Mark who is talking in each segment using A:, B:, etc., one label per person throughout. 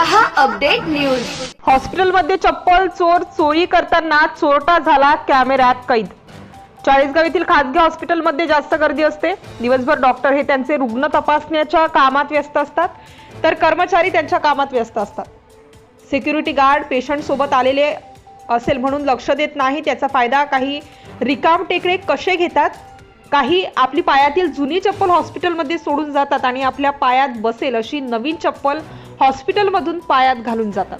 A: News.
B: हॉस्पिटलमध्ये चप्पल चोर चोरी करताना चोरटा झाला कॅमेऱ्यात कैद. चाळीसगाव येथील खासगी हॉस्पिटलमध्ये जास्त गर्दी असते. दिवसभर डॉक्टर हे त्यांचे रुग्ण तपासण्याच्या कामात व्यस्त असतात. तर कर्मचारी त्यांच्या कामात व्यस्त असतात. सिक्युरिटी गार्ड पेशंट सोबत आलेले असेल म्हणून लक्ष देत नाही. त्याचा फायदा काही रिकाम टेकडे कसे घेतात? काही आपली पायातील जुनी चप्पल हॉस्पिटलमध्ये सोडून जातात आणि आपल्या पायात बसेल अशी नवीन चप्पल हॉस्पिटलमधून पायात घालून जातात.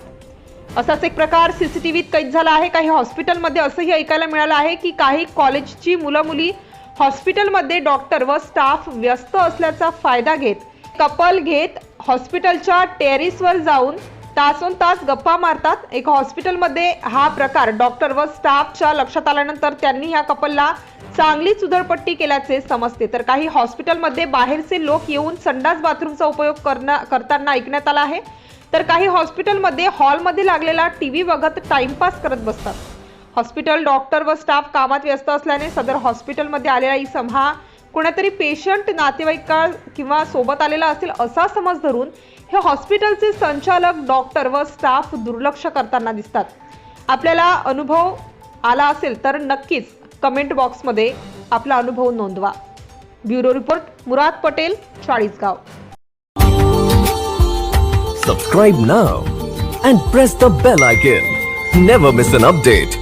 B: असाच एक प्रकार सीसीटीव्हीत कैद झाला आहे. काही हॉस्पिटलमध्ये असंही ऐकायला मिळालं आहे की काही कॉलेजची मुलं मुली हॉस्पिटलमध्ये डॉक्टर व स्टाफ व्यस्त असल्याचा फायदा घेत कपल घेत हॉस्पिटलच्या टेरिसवर जाऊन तासोन तास गप्पा मारतात. एका हॉस्पिटलमध्ये हा प्रकार डॉक्टर व स्टाफच्या लक्षात आल्यानंतर त्यांनी या कपलला चांगली चुधडपट्टी केल्याचे समजते. तर काही हॉस्पिटलमध्ये बाहेरचे लोक येऊन संडास बाथरूमचा उपयोग करणं करताना ऐकण्यात आला आहे. तर काही हॉस्पिटलमध्ये हॉलमध्ये लागलेला टी व्ही बघत टाइमपास करत बसतात. हॉस्पिटल डॉक्टर व स्टाफ कामात व्यस्त असल्याने सदर हॉस्पिटलमध्ये आलेला इसम हा कोणातरी पेशंट नातेवाईका किंवा सोबत आलेला असेल असा समज धरून हे हॉस्पिटलचे संचालक डॉक्टर व स्टाफ दुर्लक्ष करताना दिसतात. आपल्याला अनुभव आला असेल तर नक्कीच कमेंट बॉक्समध्ये आपला अनुभव नोंदवा. Bureau report Murad Patel Chalisgaon.
C: Subscribe now and press the bell icon never miss an update